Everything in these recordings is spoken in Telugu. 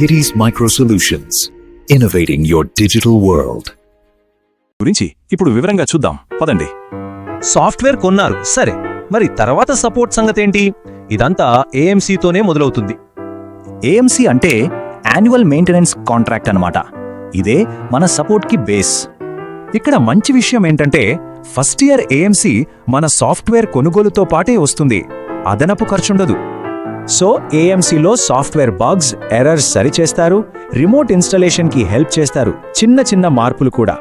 Kitty's Micro Solutions, innovating your digital world. గురించి ఇప్పుడు వివరంగా చూద్దాం. పదండి. సాఫ్ట్వేర్ కొన్నారు. సరే మరి తర్వాత సపోర్ట్ సంగతేంటి? ఇదంతా ఏఎంసీతోనే మొదలవుతుంది. ఏఎంసీ అంటే యాన్యువల్ మెయింటెనెన్స్ కాంట్రాక్ట్ అన్నమాట. ఇదే మన సపోర్ట్కి బేస్. ఇక్కడ మంచి విషయం ఏంటంటే ఫస్ట్ ఇయర్ ఏఎంసీ మన సాఫ్ట్వేర్ కొనుగోలుతో పాటే వస్తుంది. అదనపు ఖర్చుండదు. సో ఏఎంసీలో సాఫ్ట్వేర్ బాగ్స్ ఎర్రర్స్ సరిచేస్తారు రిమోట్ ఇన్స్టలేషన్కి హెల్ప్ చేస్తారు చిన్న చిన్న మార్పులు కూడా.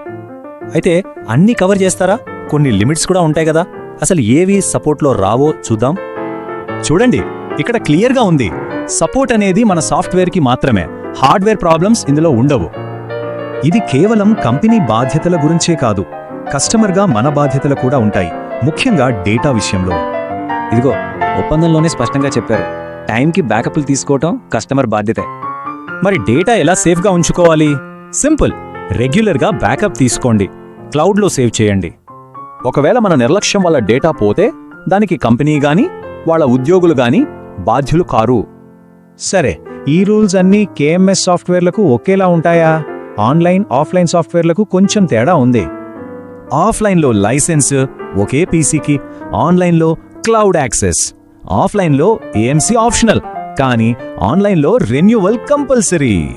అయితే అన్నీ కవర్ చేస్తారా? కొన్ని లిమిట్స్ కూడా ఉంటాయి కదా. అసలు ఏవి సపోర్ట్లో రావో చూద్దాం. చూడండి ఇక్కడ క్లియర్గా ఉంది. సపోర్ట్ అనేది మన సాఫ్ట్వేర్కి మాత్రమే. హార్డ్వేర్ ప్రాబ్లమ్స్ ఇందులో ఉండవు. ఇది కేవలం కంపెనీ బాధ్యతల గురించే కాదు. కస్టమర్గా మన బాధ్యతలు కూడా ఉంటాయి. ముఖ్యంగా డేటా విషయంలో. ఇదిగో ఒప్పందంలోనే స్పష్టంగా చెప్పారు. టైంకి బ్యాకప్లు తీసుకోవటం కస్టమర్ బాధ్యతే. మరి డేటా ఎలా సేఫ్గా ఉంచుకోవాలి? సింపుల్. రెగ్యులర్గా బ్యాకప్ తీసుకోండి. క్లౌడ్లో సేవ్ చేయండి. ఒకవేళ మన నిర్లక్ష్యం వల్ల డేటా పోతే దానికి కంపెనీ గాని వాళ్ళ ఉద్యోగులు గాని బాధ్యులు కారు. సరే ఈ రూల్స్ అన్నీ కేఎంఎస్ సాఫ్ట్వేర్లకు ఒకేలా ఉంటాయా? ఆన్లైన్ ఆఫ్లైన్ సాఫ్ట్వేర్లకు కొంచెం తేడా ఉంది. ఆఫ్లైన్లో లైసెన్స్ ఒకే పీసీకి ఆన్లైన్లో క్లౌడ్ యాక్సెస్. ఆఫ్లైన్లో ఏఎంసీ ఆప్షనల్. కానీ ఆన్లైన్లో రెన్యువల్ కంపల్సరీ.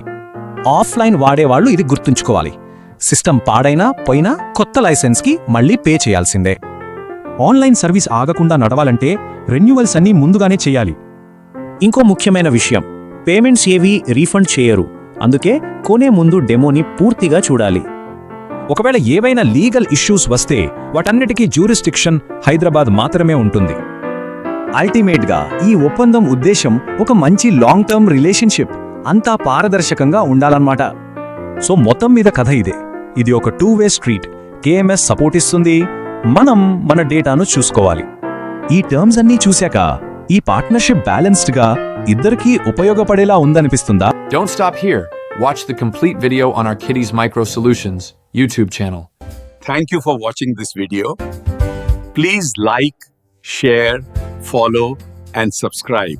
ఆఫ్లైన్ వాడేవాళ్ళు ఇది గుర్తుంచుకోవాలి. సిస్టమ్ పాడైనా పోయినా కొత్త లైసెన్స్కి మళ్ళీ పే చేయాల్సిందే. ఆన్లైన్ సర్వీస్ ఆగకుండా నడవాలంటే రెన్యువల్స్ అన్నీ ముందుగానే చేయాలి. ఇంకో ముఖ్యమైన విషయం పేమెంట్స్ ఏవి రీఫండ్ చేయరు. అందుకే కొనే ముందు డెమోని పూర్తిగా చూడాలి. ఒకవేళ ఏవైనా లీగల్ ఇష్యూస్ వస్తే వాటన్నిటికీ జ్యూరిస్టిక్షన్ హైదరాబాద్ మాత్రమే ఉంటుంది. అల్టిమేట్గా ఈ ఒప్పందం ఉద్దేశం ఒక మంచి లాంగ్ టర్మ్ రిలేషన్షిప్ అంతా పారదర్శకంగా ఉండాలన్నమాట. సో మొత్తం మీద కథ ఇదే. ఇది ఒక two way street KMS support ఇస్తుంది. మనం మన డేటాను చూసుకోవాలి. ఈ టర్మ్స్ అన్నీ చూశాక ఈ పార్ట్నర్షిప్ బ్యాలెన్స్డ్గా ఇద్దరికీ ఉపయోగపడేలా ఉందనిపిస్తుందా? Don't stop here. Watch the complete video on our Kitty's Micro Solutions YouTube channel. Thank you for watching this video. Please like, share, follow, and subscribe.